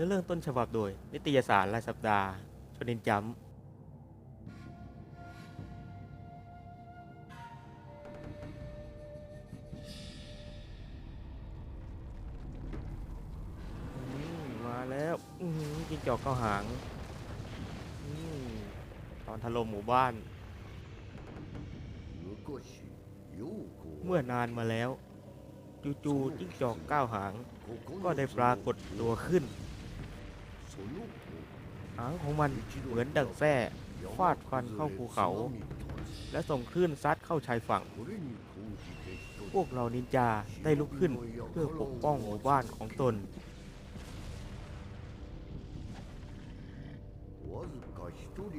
เนื้อเรื่องต้นฉบับโดย นิตยสารรายสัปดาห์ชนินจัมาแล้วอือหือจิ้งจอกเข้าหางอตอนถล่มหมู่บ้าน เมื่อนานมาแล้ว จู่ๆจิ้งจอกก้าวหาง ก็ได้ปรากฏตัวขึ้นางของมันเหมือนดังแส้ฟาดฟันเข้าภูเขา และส่งคลื่นซัดเข้าชายฝั่ง พวกเรานินจาได้ลุกขึ้นเพื่อปกป้องหมู่บ้านของตน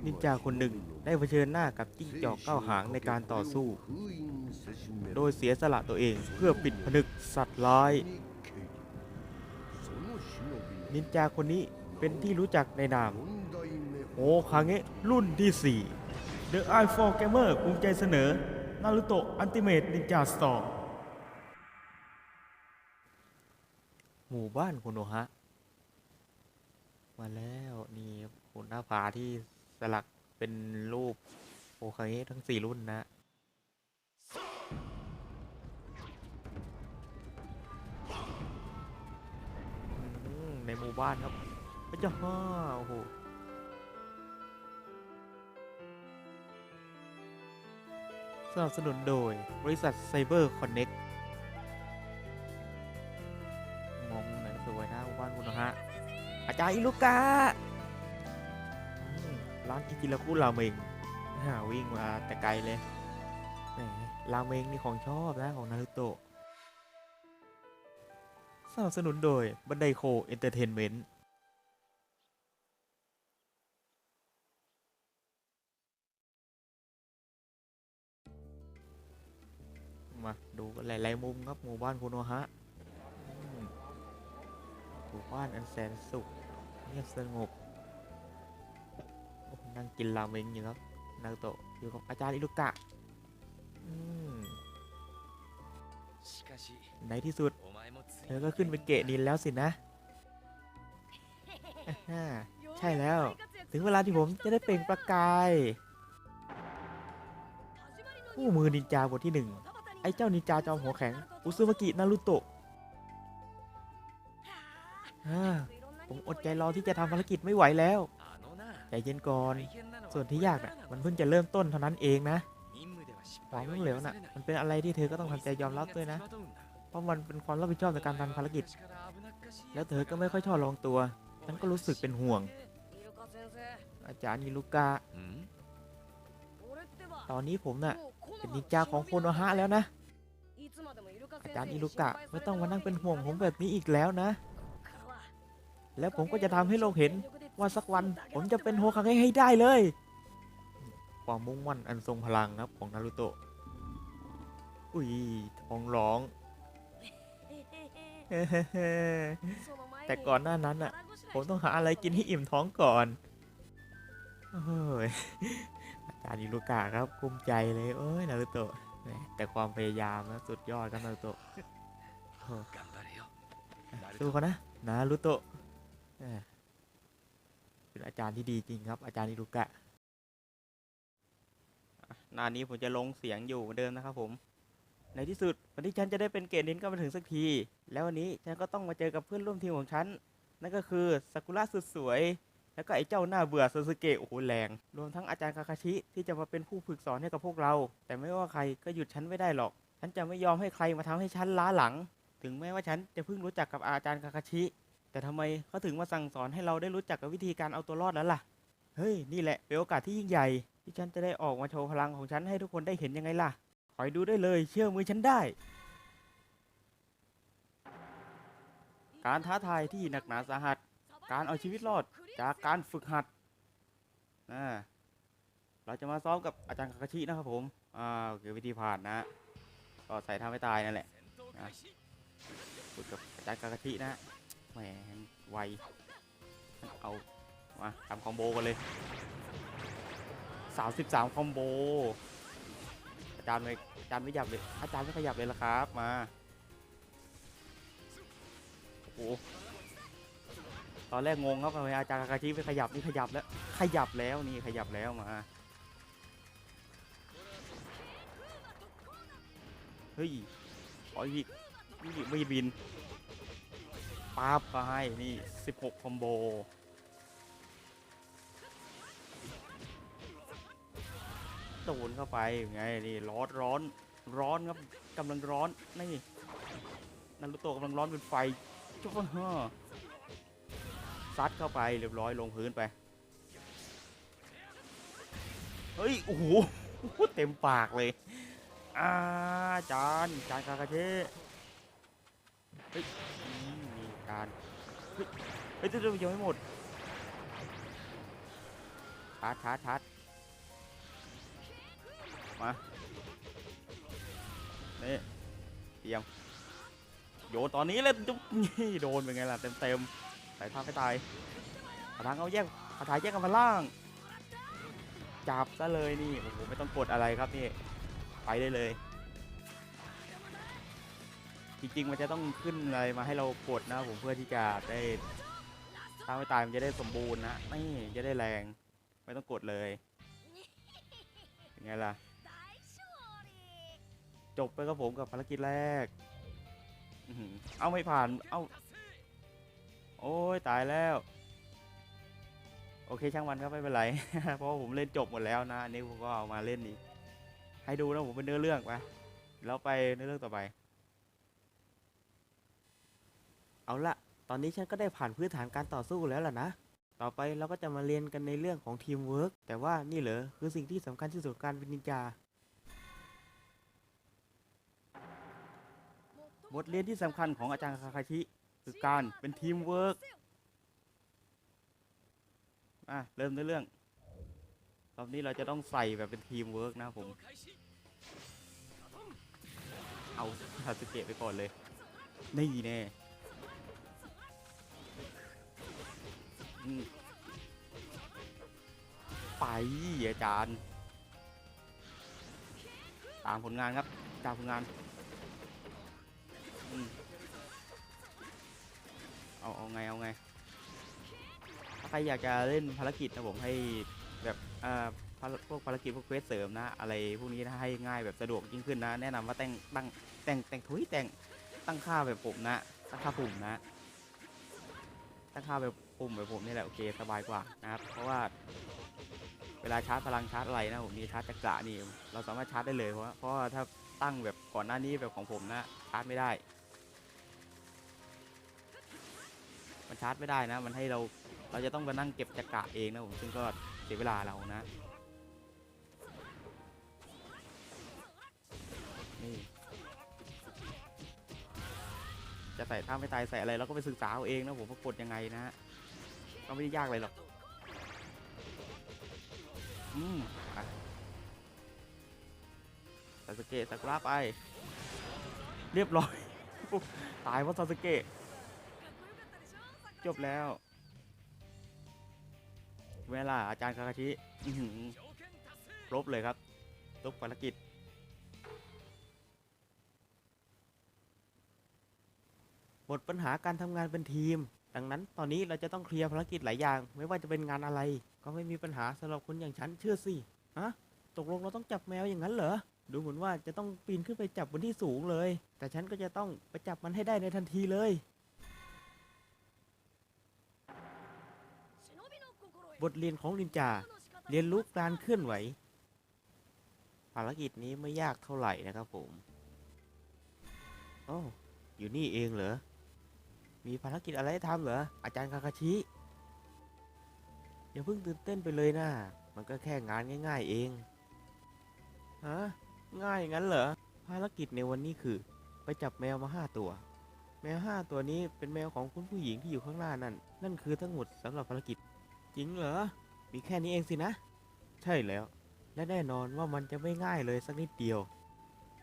นินจาคนหนึ่งได้เผชิญหน้ากับจิ้งจอกเก้าหางในการต่อสู้ โดยเสียสละตัวเองเพื่อปิดผนึกสัตว์ร้าย นินจาคนนี้ เป็นที่รู้จักในนาม โอคาเงะรุ่นที่ 4 The i f o r Gamer ภูมิใจเสนอนารุโตะอันติเมตนินจาสตอร์หมู่บ้านโคโนฮะ มาแล้วนี่หุ่นหน้าผาที่สลักเป็นรูปโอคาเงะทั้ง 4 รุ่นนะอืมในหมู่บ้านครับ พระเจ้าโอ้โหสนับสนุนโดยบริษัทไซเบอร์คอนเน็กมองไหนสวยนะบ้านคุณนะฮะ อาจารย์อิลูการ้านอิจิราคุราเมงหาวิ่งมาแต่ไกลเลยแหมราเมงนี่ของชอบนะของนารุโตะสนับสนุนโดยบันไดโคเอนเตอร์เทนเมนต์ ดูกันหลายๆมุมครับหมู่บ้านคุณโนฮะอืมหมู่บ้านอันแสนสุขเงียบสงบโอ้นั่งกินราเมงอยู่ครับนารุโตะอยู่กับอาจารย์อิรุกะอืมในที่สุด เธอก็ขึ้นเป็นเกะดินแล้วสินะอ่าใช่แล้ว ถึงเวลาที่ผมจะได้เปล่งประกาย คู่มือนินจาบทที่หนึ่ง ไอ้เจ้านินจาจอมหัวแข็ง อุซึมากินารุโตะอ่าผมอดใจรอที่จะทำภารกิจไม่ไหวแล้ว ใจเย็นก่อน ส่วนที่ยากน่ะ มันเพิ่งจะเริ่มต้นเท่านั้นเองนะความล้มเหลวน่ะ มันเป็นอะไรที่เธอก็ต้องทำใจยอมรับด้วยนะ เพราะมันเป็นความรับผิดชอบในการทำภารกิจ แล้วเธอก็ไม่ค่อยชอบลองตัว ฉันก็รู้สึกเป็นห่วง อาจารย์นิลุกะตอนนี้ผมน่ะ เป็นนินจาของโคโนฮะแล้วนะ อาจารย์อิลุกะไม่ต้องมานั่งเป็นห่วงผมแบบนี้อีกแล้วนะ แล้วผมก็จะทำให้โลกเห็นว่าสักวันผมจะเป็นโฮคาเงะให้ได้เลย ความมุ่งมั่นอันทรงพลังครับของนารุโตะ อุ้ยท้องร้อง แต่ก่อนหน้านั้นอะ ผมต้องหาอะไรกินให้อิ่มท้องก่อน โอ้ย อาจารย์อิรุกะครับภูมิใจเลยเอ้ยนารุโตะแหมแต่ความพยายามนะสุดยอดครับนารุโตะโอ้สู้เขานะนารุโตะแหมเป็นอาจารย์ที่ดีจริงครับ อาจารย์อิรุกะอะหนานี้ผมจะลงเสียงอยู่เหมือนเดิมนะครับผม ในที่สุดวันที่ฉันจะได้เป็นเกรดนินก็มาถึงสักที แล้ววันนี้ฉันก็ต้องมาเจอกับเพื่อนร่วมทีมของฉัน นั่นก็คือซากุระสุดสวย แล้วก็ไอ้เจ้าหน้าเบื่อซาสึเกะโอ้โหแรง รวมทั้งอาจารย์คาคาชิที่จะมาเป็นผู้ฝึกสอนให้กับพวกเรา แต่ไม่ว่าใครก็หยุดฉันไม่ได้หรอก ฉันจะไม่ยอมให้ใครมาทำให้ฉันล้าหลัง ถึงแม้ว่าฉันจะเพิ่งรู้จักกับอาจารย์คาคาชิ แต่ทำไมเขาถึงมาสั่งสอนให้เราได้รู้จักกับวิธีการเอาตัวรอดแล้วล่ะ เฮ้ยนี่แหละเป็นโอกาสที่ยิ่งใหญ่ ที่ฉันจะได้ออกมาโชว์พลังของฉันให้ทุกคนได้เห็นยังไงล่ะ คอยดูได้เลย เชื่อมือฉันได้ การท้าทายที่หนักหนาสาหัส การเอาชีวิตรอด จากการฝึกหัดนะเราจะมาซ้อมกับอาจารย์คาคาชินะครับผมอ่าโอเควิธีผ่านนะก็ใส่ท่าไม่ตายนั่นแหละนะฝึกกับอาจารย์คาคาชินะแหมไวเอามาทำคอมโบกันเลย33คอมโบอาจารย์ไม่อาจารย์ไม่ขยับเลยอาจารย์ไม่ขยับเลยละครับมาโอ้ ตอนแรกงงครับทำไมอาจารย์คาชิไปขยับนี่ขยับแล้ว ขยับแล้วนี่ขยับแล้วมา เฮ้ยขออีกนี่ไม่บินปั๊บก็ให้นี่ 16 คอมโบโดนเข้าไปไงนี่ร้อนร้อนร้อนครับกำลังร้อนนี่นารุโตะกำลังร้อนเป็นไฟจุ๊บฮ่า ซัดเข้าไปเรียบร้อยลงพื้นไป เฮ้ย โอ้โห เต็มปากเลย อาจานจานคาคาเชะเฮ้ยมนี่จานเฮ้ยเฮ้ยเดี๋ยวๆยังไม่หมดชาร์จชาร์จชาร์จมา นี่เตรียมโยนตอนนี้เลยจุ๊บนี่โดนเป็นไงล่ะเต็มเต็ม ๆใส่ท่าไม่ตายทางเอาแยกกระถายแยกกันมาล่าง จับซะเลยนี่ โอ้โห ไม่ต้องกดอะไรครับนี่ ไปได้เลย จริง ๆ มันจะต้องขึ้นอะไรมาให้เรากดนะผมเพื่อที่จะได้ถ้าไม่ตายมันจะได้สมบูรณ์นะนี่จะได้แรง ไม่ต้องกดเลยยังไงล่ะ จบไปครับผมกับภารกิจแรก เอาไม่ผ่าน เอา โอ้ยตายแล้ว โอเคช่างมันครับไม่เป็นไร เพราะผมเล่นจบหมดแล้วนะ อันนี้ผมก็เอามาเล่นอีก ให้ดูนะผมเป็นเนื้อเรื่องไปแล้วไปเนื้อเรื่องต่อไป เอาละตอนนี้ฉันก็ได้ผ่านพื้นฐานการต่อสู้แล้วล่ะนะ ต่อไปเราก็จะมาเรียนกันในเรื่องของทีมเวิร์กแต่ว่านี่เหรอคือสิ่งที่สำคัญที่สุดการเป็นนินจาบทเรียนที่สำคัญของอาจารย์คาคาชิ คือการเป็นทีมเวิร์กอะเริ่มในเรื่องรอบนี้เราจะต้องใส่แบบเป็นทีมเวิร์กนะผม เอาซาสึเกะไปก่อนเลย นี่แน่ไปอาจารย์ ตามผลงานครับ ตามผลงาน อืม เอาเอาไงเอาไงถ้าใครอยากจะเล่นภารกิจนะผมให้แบบอ่าพวกภารกิจพวกเควสเสริมนะ อะไรพวกนี้นะให้ง่ายแบบสะดวกยิ่งขึ้นนะ แนะนำว่าแต่งตั้งแต่งแต่งทุยแต่งตั้งค่าแบบผมนะตั้งค่าปุ่มนะ ตั้งค่าแบบปุ่มแบบผมนี่แหละโอเคสบายกว่านะครับเพราะว่าเวลาชาร์จพลังชาร์จอะไรนะผมมีชาร์จจักระนี่เราสามารถชาร์จได้เลยเพราะเพราะว่าถ้าตั้งแบบก่อนหน้านี้แบบของผมนะชาร์จไม่ได้ มันชาร์จไม่ได้นะ มันให้เราเราจะต้องมานั่งเก็บจักระเองนะผมซึ่งก็เสียเวลาเรานะนี่จะใส่ท่าไม่ตายใส่อะไรเราก็ไปศึกษาเอาเองนะผมว่ากดยังไงนะฮะก็ไม่ได้ยากอะไรหรอกอืมซาสเกะซากุระไป เรียบร้อย ตายเพราะซาสเกะ จบแล้ว เวลาอาจารย์คาคาชิอื้อหือลบเลยครับลบภารกิจ หมดปัญหาการทำงานเป็นทีม ดังนั้นตอนนี้เราจะต้องเคลียร์ภารกิจหลายอย่าง ไม่ว่าจะเป็นงานอะไร ก็ไม่มีปัญหาสำหรับคนอย่างฉันเชื่อสิฮะตกลงเราต้องจับแมวอย่างนั้นเหรอดูเหมือนว่าจะต้องปีนขึ้นไปจับบนที่สูงเลย แต่ฉันก็จะต้องไปจับมันให้ได้ในทันทีเลย บทเรียนของนินจา เรียนรู้การเคลื่อนไหว ภารกิจนี้ไม่ยากเท่าไหร่นะครับผมโอ้อยู่นี่เองเหรอ มีภารกิจอะไรทำเหรอ อาจารย์คาคาชิ อย่าเพิ่งตื่นเต้นไปเลยนะ มันก็แค่งานง่าย ๆ เอง ฮะ ง่ายงั้นเหรอ ภารกิจในวันนี้คือ ไปจับแมวมาห้าตัว แมวห้าตัวนี้เป็นแมวของคุณผู้หญิงที่อยู่ข้างหน้านั่น นั่นคือทั้งหมดสำหรับภารกิจ จริงเหรอ มีแค่นี้เองสินะ ใช่แล้ว และแน่นอนว่ามันจะไม่ง่ายเลยสักนิดเดียว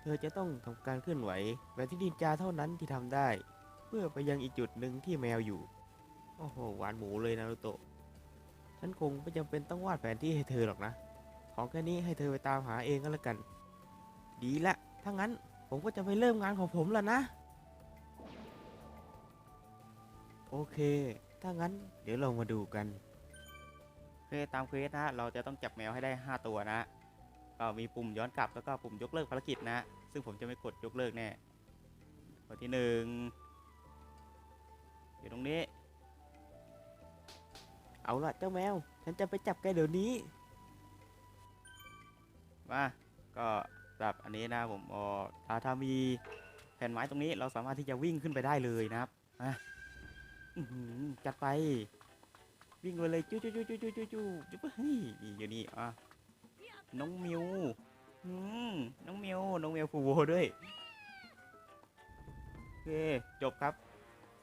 เธอจะต้องทำการเคลื่อนไหวแบบที่นินจาเท่านั้นที่ทำได้ เพื่อไปยังอีกจุดหนึ่งที่แมวอยู่ โอ้โห หวานหมูเลยนารุโตะ ฉันคงไม่จำเป็นต้องวาดแผนที่ให้เธอหรอกนะ ของแค่นี้ให้เธอไปตามหาเองก็แล้วกัน ดีละ ถ้างั้นผมก็จะไปเริ่มงานของผมแล้วนะ โอเค ถ้างั้นเดี๋ยวเรามาดูกัน โอเคตามเควสนะเราจะต้องจับแมวให้ได้ 5 ตัวนะก็มีปุ่มย้อนกลับแล้วก็ปุ่มยกเลิกภารกิจนะ ซึ่งผมจะไม่กดยกเลิกแน่ตัวที่หนึ่งอยู่ตรงนี้ เอาละเจ้าแมว ฉันจะไปจับแกเดี๋ยวนี้ มาก็สำหรับอันนี้นะผมอ๋อถ้าถ้ามีแผ่นไม้ตรงนี้เราสามารถที่จะวิ่งขึ้นไปได้เลยนะครับอะจัดไป วิ่งไปเลยจู่จู่จู่จู่จู่จู่จู้จุ๊เฮ้ยอยู่นี่อะน้องมิวอืมน้องมิวน้องมิวฟูโวด้วยโอเคจบครับ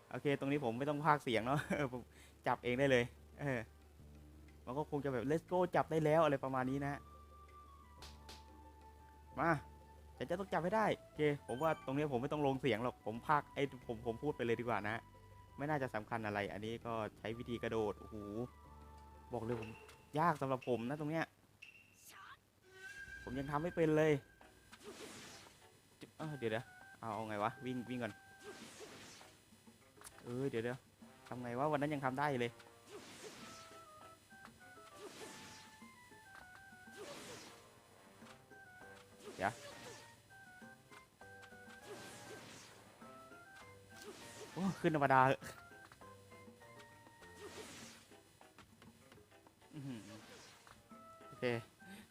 โอเค ตรงนี้ผมไม่ต้องพากเสียงเนาะจับเองได้เลย เออมันก็คงจะแบบ let's go จับได้แล้วอะไรประมาณนี้นะมาฉันจะต้องจับให้ได้โอเค ผมว่าตรงนี้ผมไม่ต้องลงเสียงหรอกผมพากไอผมผมพูดไปเลยดีกว่านะ ไม่น่าจะสำคัญอะไร อันนี้ก็ใช้วิธีกระโดด โอ้โห บอกเลยผมยากสำหรับผมนะตรงเนี้ย ผมยังทำไม่เป็นเลยเเดี๋ยวเดี๋ยวเอาเอาไงวะ วิ่งวิ่งก่อน เออเดี๋ยวเดี๋ยวทำไงวะวันนั้นยังทำได้เลย ขึ้นธรรมดาเหอะอื้อหือโอเค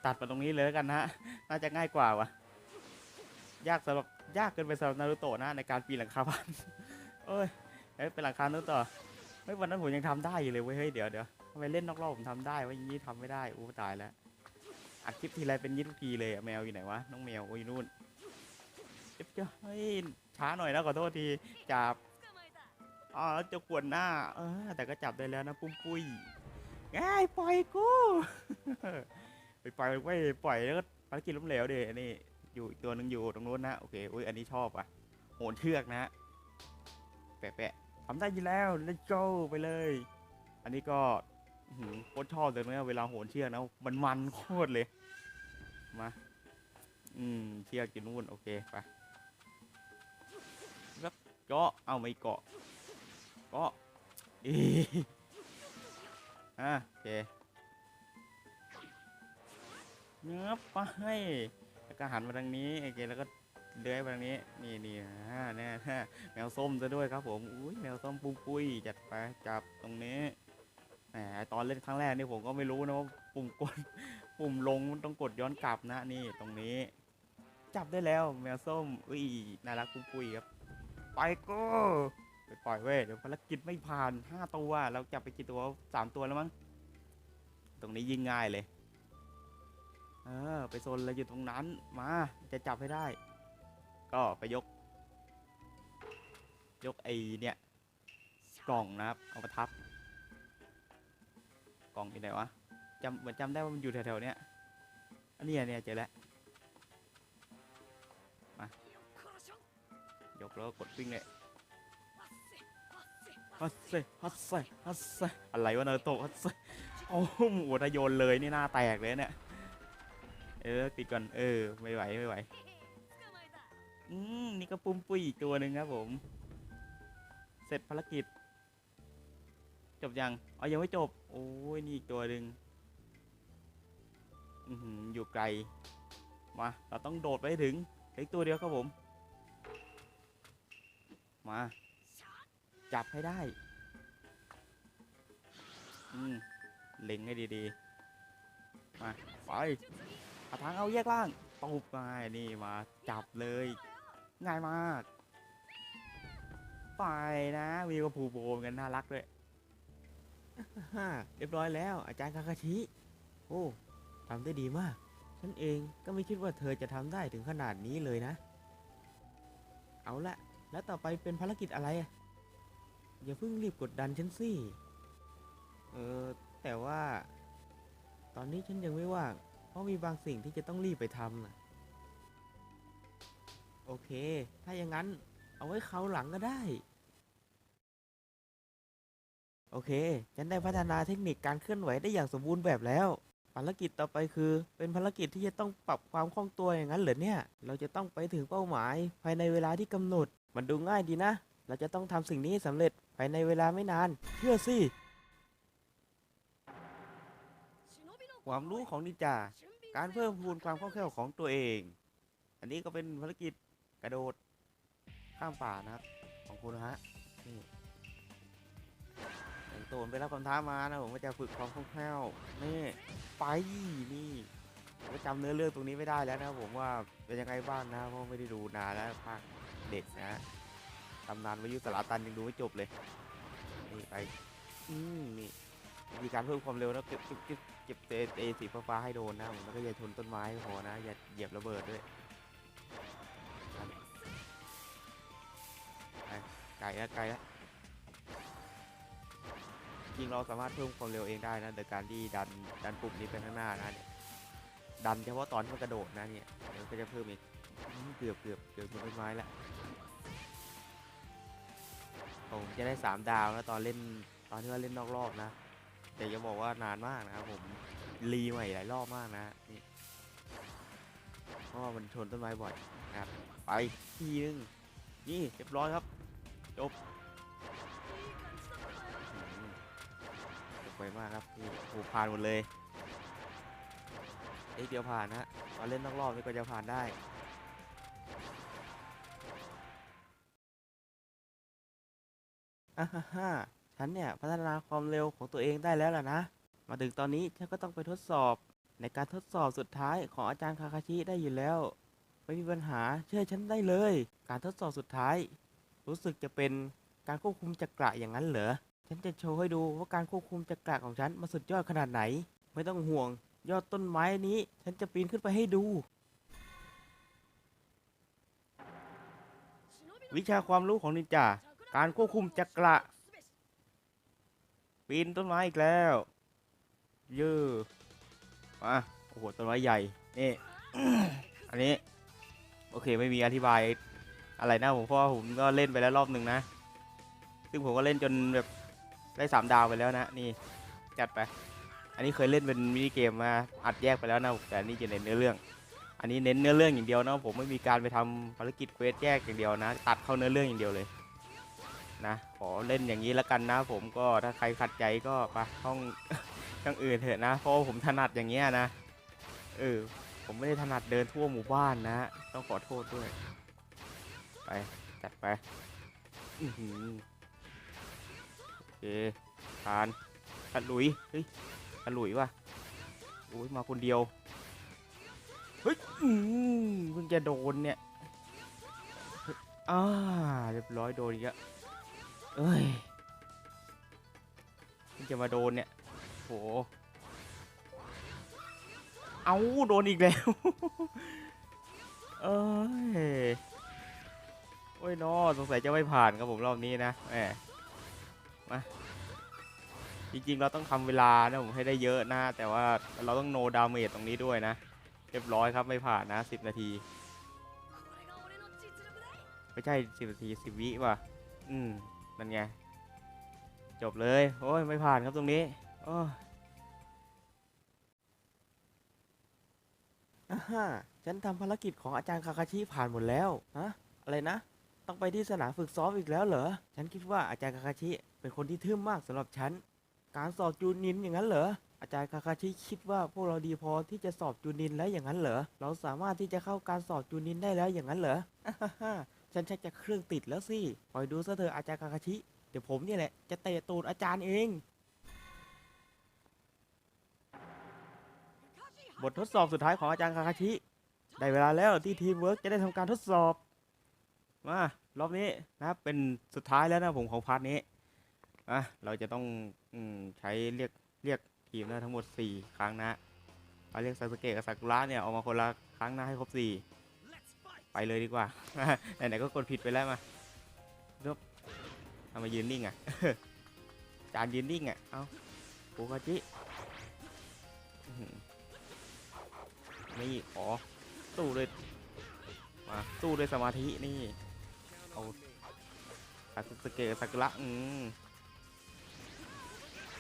ตัดมาตรงนี้เลยแล้วกันนะฮะ น่าจะง่ายกว่าวะยากสำหรับยากเกินไปสำหรับนารูโตะนะในการปีนหลังคาบ้านเอ้ยเอ้ยเป็นหลังคานารูโตะเฮ้ยวันนั้นผมยังทำได้อยู่เลยเว้ยเฮ้ยเดี๋ยวเดี๋ยวทำไมเล่นนอกรอบผมทำได้วะอย่างนี้ทำไม่ได้อู้ตายแล้วอัดคลิปทีไรเป็นยี่ทุกทีเลยอะแมวอยู่ไหนวะน้องแมวโอ้ยนู่นเจ็บจ้ะเฮ้ยช้าหน่อยนะขอโทษทีจับ อ๋อจะกวนหน้า เออ แต่ก็จับได้แล้วนะปุ้มปุ้ยง่ายปล่อยกู ไปปล่อยไว้ปล่อยแล้วก็ภารกิจล้มเหลวเดี๋ยวนี่ อยู่อีกตัวหนึ่งอยู่ตรงนู้นนะโอเคอุ้ยอันนี้ชอบอะโหนเชือกนะ แปะแปะทำได้อยินแล้ว let's go ไปเลย อันนี้ก็โคตรชอบเลยนะเวลาโหนเชือกนะมันมันโคตรเลย มา อืมเชือกอยู่นู่นโอเคไปแล้วก็เอาไม่เกาะ ก็อีอะโอเคเนื้อไปแล้วก็หันมาทางนี้โอเคแล้วก็เลื้อยไปทางนี้นี่นี่อ่าแน่ฮะแมวส้มซะด้วยครับผมอุ้ยแมวส้มปุ้มปุ้ยจัดไปจับตรงนี้แหมตอนเล่นครั้งแรกนี่ผมก็ไม่รู้นะว่าปุ่มกดปุ่มลงมันต้องกดย้อนกลับนะนี่ตรงนี้ จับได้แล้วแมวส้มอุ้ยน่ารักปุ้มปุ้ยครับไปก็ ไปปล่อยเว้ยเดี๋ยวภารกิจไม่ผ่านห้าตัวเราจับไปกี่ตัวสามตัวแล้วมั้งตรงนี้ยิงง่ายเลย เออ ไปโซนอะไรอยู่ตรงนั้นมาจะจับให้ได้ ก็ไปยก ยกไอเนี่ยกล่องนะครับ เอามาทับ กล่องอยู่ไหนวะจำเหมือนจำได้ว่ามันอยู่แถวๆเนี้ยอันนี้เนี่ยเจอแล้วมายกแล้วก็กดวิ่งเลย ฮัสเซฮัสเซฮัสเซอะไรวะเนารูโตฮัสเซโอ้โหโอ้ถ้าโยนเลยนี่หน้าแตกเลยเนี่ย เออติดก่อน เออ ไม่ไหวไม่ไหว อืม นี่ก็ปุ้มปุ้ยอีกตัวหนึ่งครับผม เสร็จภารกิจ จบยัง อ๋อ ยังไม่จบ โอ้ย นี่อีกตัวหนึ่งอือหืออยู่ไกล มา เราต้องโดดไปถึงเหลืออีกตัวเดียวครับผม มา จับให้ได้ อืมเล็งให้ดีๆ มาไปหาทางเอาแยกล่างตบมานี่มา จับเลย ง่ายมาก ไปนะมีกระผูโบมกันน่ารักด้วยฮ่าเรียบร้อยแล้ว อาจารย์คาคาชิ โอ้ทำได้ดีมาก ฉันเองก็ไม่คิดว่าเธอจะทำได้ถึงขนาดนี้เลยนะ เอาละแล้วต่อไปเป็นภารกิจอะไร อย่าเพิ่งรีบกดดันฉันสิ เออ แต่ว่า ตอนนี้ฉันยังไม่ว่าง เพราะมีบางสิ่งที่จะต้องรีบไปทำนะโอเค ถ้าอย่างนั้น เอาไว้คราวหลังก็ได้ โอเค ฉันได้พัฒนาเทคนิคการเคลื่อนไหวได้อย่างสมบูรณ์แบบแล้ว ภารกิจต่อไปคือ เป็นภารกิจที่จะต้องปรับความคล่องตัวอย่างนั้นเหรอเนี่ย เราจะต้องไปถึงเป้าหมาย ภายในเวลาที่กำหนด มันดูง่ายดีนะ เราจะต้องทำสิ่งนี้ให้สำเร็จ ภายในเวลาไม่นาน เชื่อสิ ความรู้ของนินจา การเพิ่มพูนความคล่องแคล่วของตัวเอง อันนี้ก็เป็นภารกิจกระโดดข้ามป่านะครับ ของคุณนะฮะนี่แต่งตัวไปรับคำท้ามานะผมก็จะฝึกความคล่องแคล่วนี่ไปนี่ผมก็จำเนื้อเรื่องตรงนี้ไม่ได้แล้วนะผมว่าเป็นยังไงบ้างนะเพราะไม่ได้ดูนานแล้วภาคเด็กนะ ตำนานวายุสลาตันยังดูไม่จบเลย นี่ไป อืมนี่มีการเพิ่มความเร็วนะเก็บเก็บเก็บเก็บเอเอสีฟ้าให้โดนนะมแล้วก็อย่าชนต้นไม้พอนะ อย่าเหยียบระเบิดด้วยไปไกลแล้วไกลแล้วจริงเราสามารถเพิ่มความเร็วเองได้นะโดยการที่ดันดันปุ่มนี้ไปข้างหน้านะเนี่ยดันเฉพาะตอนที่มันกระโดดนะเนี่ยเดี๋ยวก็จะเพิ่มอีกเกือบเกือบเกือบชนต้นไม้แล้ว ผมจะได้สามดาวนะตอนเล่นตอนที่ว่าเล่นนอกรอบนะ แต่จะบอกว่านานมากนะครับผมรีใหม่หลายรอบมากนะนี่เพราะว่ามันชนต้นไม้บ่อยนะครับ ไปทีนึงนี่เรียบร้อยครับจบจบไปมากครับนี่โอ้ผ่านหมดเลยเอ้ยเดียวผ่านนะตอนเล่นนอกรอบนี่ก็จะผ่านได้ อ่าฮ่าฮ่าฉันเนี่ยพัฒนาความเร็วของตัวเองได้แล้วล่ะนะ มาถึงตอนนี้ฉันก็ต้องไปทดสอบในการทดสอบสุดท้ายของอาจารย์คาคาชิได้อยู่แล้ว ไม่มีปัญหาเชื่อฉันได้เลย การทดสอบสุดท้าย รู้สึกจะเป็นการควบคุมจักระอย่างนั้นเหรอ ฉันจะโชว์ให้ดูว่าการควบคุมจักระของฉันมันสุดยอดขนาดไหน ไม่ต้องห่วง ยอดต้นไม้นี้ ฉันจะปีนขึ้นไปให้ดู วิชาความรู้ของนินจา การควบคุมจักระปีนต้นไม้อีกแล้ว เยือมาโอ้โหต้นไม้ใหญ่นี่อันนี้ โอเคไม่มีอธิบายอะไรนะผมเพราะผมก็เล่นไปแล้วรอบหนึ่งนะ ซึ่งผมก็เล่นจนแบบได้สามดาวไปแล้วนะ นี่จัดไป อันนี้เคยเล่นเป็นมินิเกมมาอัดแยกไปแล้วนะแต่อันนี่จะเน้นเนื้อเรื่อง อันนี้เน้นเนื้อเรื่องอย่างเดียวนะผมไม่มีการไปทำภารกิจเควสแยกอย่างเดียวนะ ตัดเข้าเนื้อเรื่องอย่างเดียวเลย นะขอเล่นอย่างนี้แล้วกันนะ ผมก็ถ้าใครขัดใจก็ไปห้องช่างอื่นเถอะนะเพราะผมถนัดอย่างเงี้ยนะเออผมไม่ได้ถนัดเดินทั่วหมู่บ้านนะต้องขอโทษด้วย ไปจัดไปโอเคผ่านขัดหลุยเฮ้ยขัดหลุยว่ะโอ้ยมาคนเดียวเฮ้ยอืมเพิ่งจะโดนเนี่ยเฮ้ยอ่าเรียบร้อยโดนอีกแล้ว เอ้ยจะมาโดนเนี่ยโหเอาโดนอีกแล้ว เอ้ย โอ้ยนอสงสัยจะไม่ผ่านครับผมรอบนี้นะแหมมาจริงๆ เราต้องทำเวลานะผมให้ได้เยอะนะ แต่ว่าเราต้องโนดาเมจตรงนี้ด้วยนะ เรียบร้อยครับไม่ผ่านนะ 10 นาที ไม่ใช่ 10 นาที 10 วิว่ะ อืม นั่นไง จบเลย โอ้ย ไม่ผ่านครับตรงนี้ โอ้อ่าฮะฉันทำภารกิจของอาจารย์คาคาชิผ่านหมดแล้ว ฮะ อะไรนะ ต้องไปที่สนามฝึกซ้อมอีกแล้วเหรอ ฉันคิดว่าอาจารย์คาคาชิเป็นคนที่ทึ่มมากสำหรับฉัน การสอบจูนินอย่างนั้นเหรอ อาจารย์คาคาชิคิดว่าพวกเราดีพอที่จะสอบจูนินแล้วอย่างนั้นเหรอ เราสามารถที่จะเข้าการสอบจูนินได้แล้วอย่างนั้นเหรออ่าฮ่า ฉันชักจะเครื่องติดแล้วสิคอยดูซะเถอะอาจารย์คาคาชิ เดี๋ยวผมเนี่ยแหละ จะเตะตูดอาจารย์เอง บททดสอบสุดท้ายของอาจารย์คาคาชิ ได้เวลาแล้วที่ทีมเวิร์กจะได้ทำการทดสอบ มารอบนี้นะครับเป็นสุดท้ายแล้วนะผมของพาร์ทนี้อะเราจะต้องอใช้เรียกเรียกทีมนะทั้งหมด 4 ครั้งนะเราเรียกซาสเกะกับซากุระเนี่ยออกมาคนละครั้งนะให้ครบ4 ไปเลยดีกว่า ไหนๆก็กดผิดไปแล้วมาเริ่มทำมายืนนิ่งอะ จานยืนนิ่งอะ เอาโกาจิอื้อหือนี่ขอสู้เลยมาสู้ด้วยสมาธินี่เอาซาสเกะกับซากุระอืม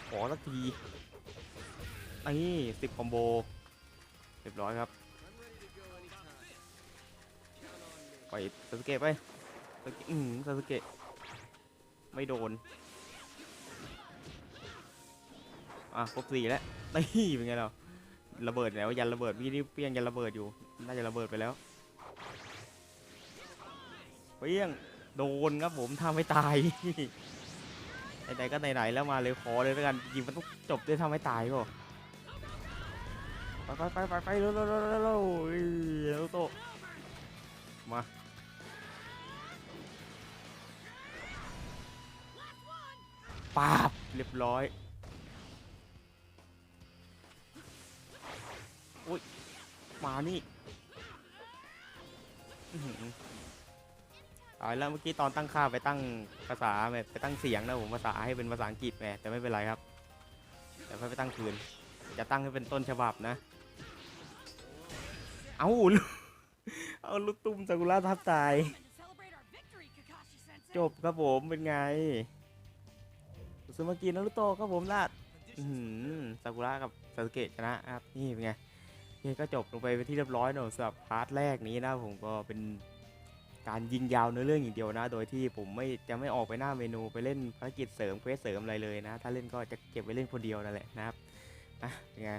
ขอสักทีนี่สิบคอมโบเรียบร้อยครับ ไปซาสเกะไปซาสเกะอืมซาสเกะไม่โดน อะครบสี่แล้วนี่เป็นไงเราระเบิดแล้วยันระเบิดพี่นี่เปี้ยงยันระเบิดอยู่ น่าจะระเบิดไปแล้วเปี้ยงโดนครับผมทำไม่ตายไหนๆก็ไหนๆแล้วมาเลยขอเลยแล้วกันจริงมันต้องจบด้วยทำให้ตายก็ไปไปไปไปไปเร็วเร็วเร็วเร็วเร็วเอ้ยเร็วโตมา ปาบเรียบร้อยอุ้ยมานี่อื้อหือตายแล้วเมื่อกี้ตอนตั้งค่าไปตั้งภาษาแบบไปตั้งเสียงนะผมภาษาให้เป็นภาษาอังกฤษแหมแต่ไม่เป็นไรครับ แต่ค่อยไปตั้งคืน จะตั้งให้เป็นต้นฉบับนะ เอาลูกเอาลูกตุ้มซากุระทับตาย จบครับผมเป็นไง สมากินารุโตะครับผมลาดซากุระกับซาสึเกะชนะครับนี่เป็นไงนี่ก็จบลงไปเป็นที่เรียบร้อยเนอะสำหรับพาร์ทแรกนี้นะผมก็เป็นการยิงยาวเนื้อเรื่องอย่างเดียวนะ โดยที่ผมไม่จะไม่ออกไปหน้าเมนูไปเล่นภารกิจเสริมเควสเสริมอะไรเลยนะ ถ้าเล่นก็จะเก็บไว้เล่นคนเดียวนั่นแหละนะครับอะเป็นไง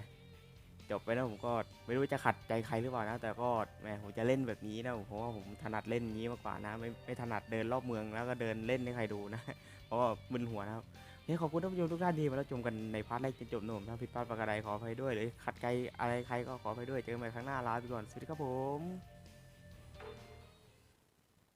จบไปนะผมก็ไม่รู้จะขัดใจใครหรือเปล่านะ แต่ก็แหมผมจะเล่นแบบนี้นะผมเพราะว่าผมถนัดเล่นนี้มากกว่านะ ไม่ไม่ถนัดเดินรอบเมืองแล้วก็เดินเล่นให้ใครดูนะเพราะว่ามึนหัวนะครับ เนี่ยขอบคุณท่านผู้ชมทุกท่านที่มารับชมกันในพาร์ทแรกจนจบหนุ่มถ้าผิดพลาดประการใดขออภัยด้วยหรือขัดใจอะไรใครก็ขออภัยด้วยเจอกันใหม่ครั้งหน้าลาไปก่อนสวัสดีครับผม